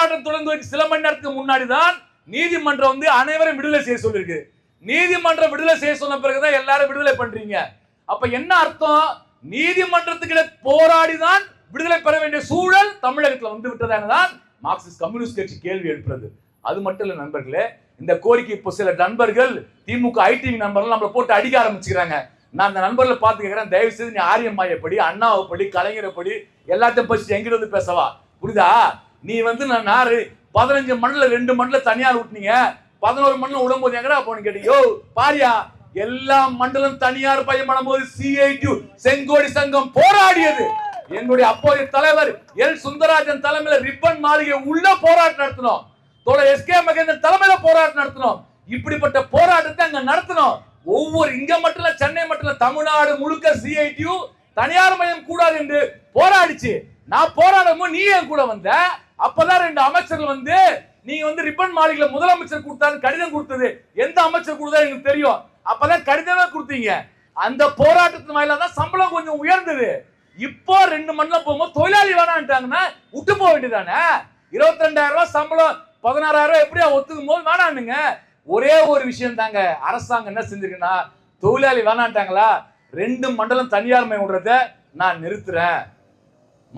போராட்டம் தொடங்குவதற்கு சில மணி நேரத்துக்கு முன்னாடி தான் நீதிமன்றம் வந்து அனைவரும் விடுதலை செய்ய சொல்லிருக்கு. நீதிமன்றம் விடுதலை செய்ய சொன்ன பிறகுதான் எல்லாரும் விடுதலை பண்றீங்க. அப்ப என்ன அர்த்தம்? நீதிமன்றத்துக்கிட்ட போராடி தான் விடுதலை பெற வேண்டிய சூழல் தமிழகத்தில் வந்து விட்டதாக தான் மார்க்சிஸ்ட் கம்யூனிஸ்ட் கட்சி கேள்வி எழுப்புறது. அது மட்டும் இல்ல நண்பர்களே இந்த கோரிக்கை இப்போ சில நண்பர்கள் திமுக ஐடி நண்பர்கள் நம்மளை போட்டு அடிக்க ஆரம்பிச்சுக்கிறாங்க. நான் அந்த நண்பர்களை பார்த்து கேட்குறேன் தயவு செய்து நீ ஆரியம்மாயப்படி அண்ணாவை படி கலைஞரை படி எல்லாத்தையும் பற்றி எங்கிட்ட வந்து பேசவா? புரியுதா? நீ வந்து நான் நாறு பதினஞ்சு மண்ணில் ரெண்டு மண்ணில் தனியார் விட்டுனீங்க பதினோரு மண்ணில் விடும்போது எங்கடா போன கேட்டீங்க பாரியா எல்லா மண்டலம் தனியார் பயமனம் போது சிஐடியூ செங்கோடி சங்கம் போராடியது. எங்களுடைய அப்போதைய தலைவர் எல். சுந்தரராஜன் தலைமையில ரிப்பன் மாளிகை உள்ள போராட்டம் நடத்தினோம். தோழர் எஸ். கே. மகேந்திரன் தலைமையில போராட்டம் நடத்தினோம். இப்படிப்பட்ட போராட்டத்தை அங்க நடத்தினோம். ஒவ்வொரு இங்க மட்டும் இல்ல சென்னை மட்டும் இல்ல தமிழ்நாடு முழுக்க சிஐடியு தனியார் மயம் கூடாது என்று போராடிச்சு. நான் போராடும் நீ என் கூட வந்த? அப்பதான் ரெண்டு அமைச்சர்கள் வந்து நீங்க வந்து ரிப்பன் மாளிகையில முதலமைச்சர் கொடுத்தாரு கடிதம் கொடுத்தது. எந்த அமைச்சர் கொடுத்தா எனக்கு தெரியும். அப்பதான் கடிதமே கொடுத்தீங்க. அந்த போராட்டத்தின் வாயிலா தான் சம்பளம் கொஞ்சம் உயர்ந்தது. இப்போ ரெண்டு மண்ணில் போகும்போது தொழிலாளி வேணான்ட்டாங்கன்னா விட்டு போக வேண்டியதானே இருபத்தி ரெண்டாயிரம் ரூபாய் சம்பளம் பதினாறாயிரம் ரூபாய் எப்படியா ஒத்துக்கும் போது வேணானுங்க ஒரே ஒரு விஷயம் தாங்க அரசாங்கம் என்ன செஞ்சிருக்குன்னா தொழிலாளி வேணான்ட்டாங்களா? ரெண்டு மண்டலம் தனியார் மயம் விடுறத நான் நிறுத்துறேன்.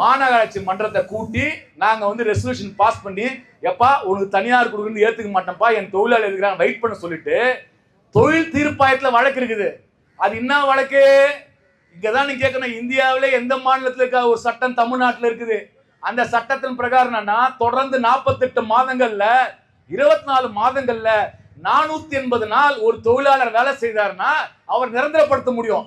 மாநகராட்சி மன்றத்தை கூட்டி நாங்கள் வந்து ரெசல்யூஷன் பாஸ் பண்ணி எப்பா உனக்கு தனியார் கொடுக்குன்னு ஏற்றுக்க மாட்டேன்ப்பா என் தொழிலாளி இருக்கிறாங்க வெயிட் பண்ண சொல்லிட்டு தொழில் தீர்ப்பாயத்தில் வழக்கு இருக்குது. அது என்ன வழக்கு? இங்கே தான் நீ கேட்கணும் இந்தியாவிலே எந்த மாநிலத்தில் இருக்க? ஒரு சட்டம் தமிழ்நாட்டில் இருக்குது. அந்த சட்டத்தின் பிரகாரம் என்னன்னா தொடர்ந்து நாற்பத்தெட்டு மாதங்களில் இருபத்தி நாலு மாதங்களில் நானூற்றி எண்பது நாள் ஒரு தொழிலாளர் வேலை செய்தாருன்னா அவர் நிரந்தரப்படுத்த முடியும்.